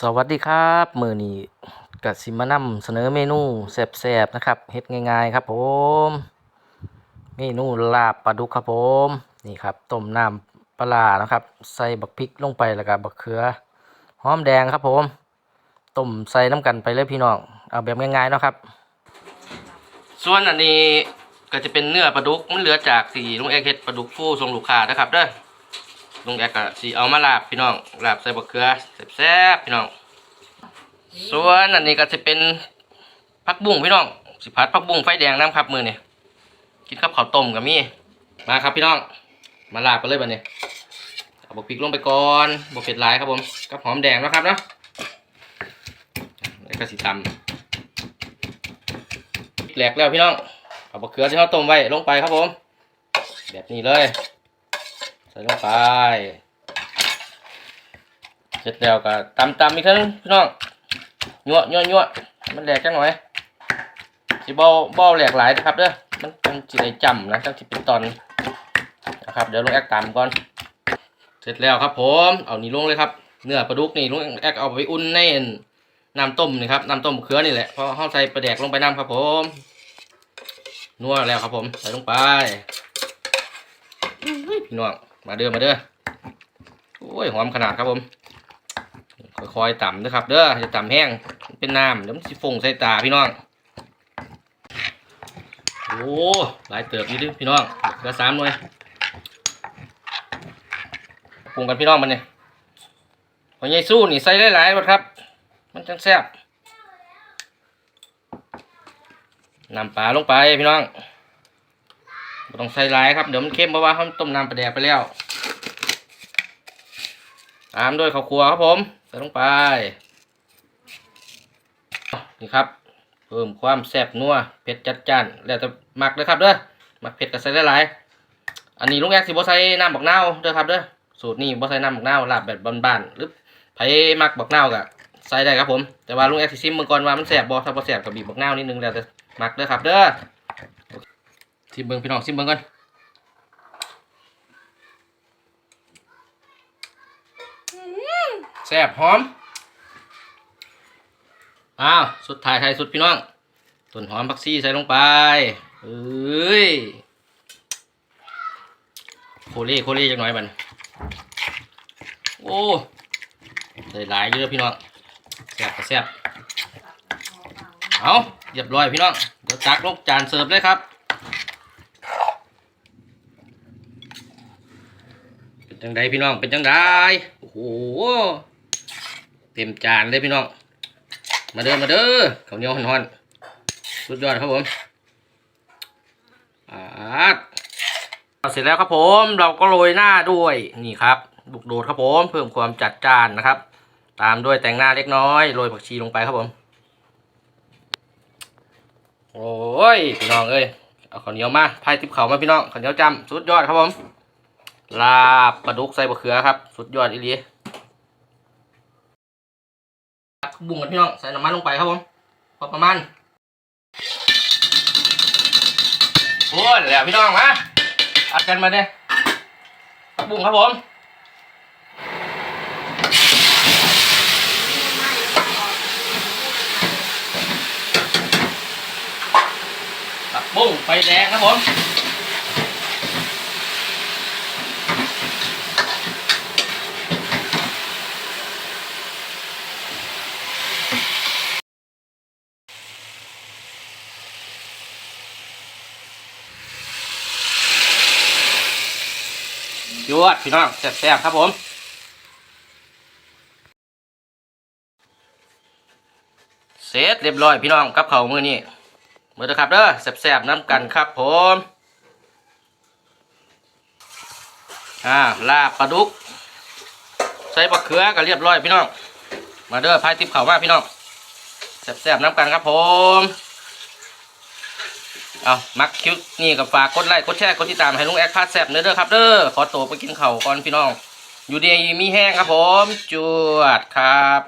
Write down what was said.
สวัสดีครับมือนี้กสิมานำเสนอเมนูแซ่บๆนะครับเฮ็ดง่ายๆครับผม เมนูลาบปลาดุกครับผมนี่ครับต้มน้ำปลานะครับใส่บักพริกลงไปแล้วก็บักเขือหอมแดงครับผมต้มใส่น้ำกันไปเลยพี่น้องเอาแบบง่ายๆนะครับ ส่วนอันนี้ก็จะเป็นเนื้อปลาดุกมันเหลือจากสี่ลุงเอกเฮ็ดปลาดุกฟูทรงลูกค้านะครับเด้อ ลุงแอกก็สีเอามาลาบพี่น้องลาบใส่บะเขือแซ่บๆพี่น้อง ส่วนอันนี้ก็จะเป็นผักบุ้งพี่น้อง สิผัดผักบุ้งไฟแดงน้ำครับมือเนี่ยกินข้าวข้าวต้มกับมี่มาครับพี่น้อง มาลาบกันเลยบัดนี้เอาบะพริกลงไปก่อนบะเผ็ดหลายครับผมกับหอมแดงนะครับเนาะแล้วก็สีตำแหลกแล้วพี่น้องเอาบะเขือที่เราต้มไว้ลงไปครับผม แบบนี้เลย ใส่ลงไปเสร็จแล้วก็ตำตำอีกครั้งพี่น้องยั่วยั่วยั่วมันแหลกจังหน่อยสิบาเบาแหลกหลายนะครับเด้อมันเป็นสิได้จำนะจังสิเป็นตอนนะครับเดี๋ยวลงแอกตำก่อน เสร็จแล้วครับผมเอานี่ลงเลยครับเนื้อปลาดุกนี่ลงแอกเอาไปอุ่นในน้ำต้มนี่ครับน้ำต้มเขือนี่แหละเพราะเขาใส่ปลาแดกลงไปน้ำครับผมนัวแล้วครับผมใส่ลงไปพี่น้อง มาเด้อมาเด้อโอ้ยหอมขนาดครับผมค่อยๆต่ำนะครับ เด้อจะต่ำแห้งเป็นน้ำเดี๋ยวมันสิฟงใส่ตาพี่น้องโอ้หลายเติบอยู่ดิพี่น้องเหลือสามหน่วยปรุงกันพี่น้องมันเนี่ยพอใหญ่สู้นี่ใส่หลายๆหมดครับ มันจังแซ่บนำปลาลงไปพี่น้อง ต้องใส่หลายครับเดี๋ยวมันเค็มเพราะว่าเขาต้มน้ำปลาแดกไปแล้วตามด้วยข้าวคั่วครับผมใส่ลงไปนี่ครับเพิ่มความแซ่บนัวเผ็ดจัดจ้านแล้วแต่มักเด้อครับเด้อมักเผ็ดก็ใส่ได้หลายอันนี้ลุงแอกสิบ่ใส่น้ำบักเน่าเด้อครับเด้อสูตรนี้บ่ใส่น้ำบักเน่าลาบแบบบ้านๆหรือไผ่มักบักเน่าก็ใส่ได้ครับผมแต่ว่าลุงแอกสิซิมมึงก่อนว่ามันแซ่บบ่ถ้าบ่แซ่บก็บีบบักเน่านิดนึงแล้วแต่มักเด้อครับเด้อ ซิมเบิงพี่น้องซิมเบิงกันแซ่บหอม อ้าว สุดท้ายไทายสุดพี่น้อง ต้นหอมผักชีใส่ลงไปเอ้ย โคเล่โคเล่จังหน่อยมัน โอ้ใส่หลายเยอะพี่น้อง แซ่บก็แซ่บเอาเรียบร้อยพี่น้อง เดี๋ยวตักลงจานเสิร์ฟเลยครับ เป็น จังไดพี่น้องเป็นจังไดโอ้โหเต็มจานเลยพี่น้อง มาเด้อมาเด้อข้าวเหนียวห่อนๆสุดยอดครับผมอาเสร็จแล้วครับผมเราก็โรยหน้าด้วยนี่ครับบุกโดดครับผมเพิ่มความจัดจ้านนะครับ ตามด้วยแต่งหน้าเล็กน้อยโรยผักชีลงไปครับผม โอ้ยพี่น้องเอ้ยเอาข้าวเหนียวมาพายติบเขามาพี่น้องข้าวเหนียวจำสุดยอดครับผม ลาบปลาดุกใส่บะเขือครับ สุดยอดอีหลีบุ้งกันพี่น้อง ใส่น้ำมันลงไปครับผมพอประมาณโอ้ยแล้วพี่น้องมาอัดกันมาเนี่ยบุ้งครับผมผักบุ้งไฟแดงครับผม ยวดพี่น้องแซ่บๆครับผมเสร็จเรียบร้อยพี่น้องกับเขามือนี้มือเด้อครับเด้อแซ่บๆน้ำกันครับผมอ่าลาบปลาดุก ใส่บะเขือก็เรียบร้อยพี่น้อง มาเด้อพายติบเขามาพี่น้องแซ่บๆน้ำกันครับผม เอามักคลิปนี่กับฝากกดไลค์กดแชร์กดติดตามให้ลุงแอคพาแซบเด้อเด้อครับเด้อขอตัวไปกินเข่าก่อนพี่น้อง อยู่ดีมีแห้งครับผม จวดครับ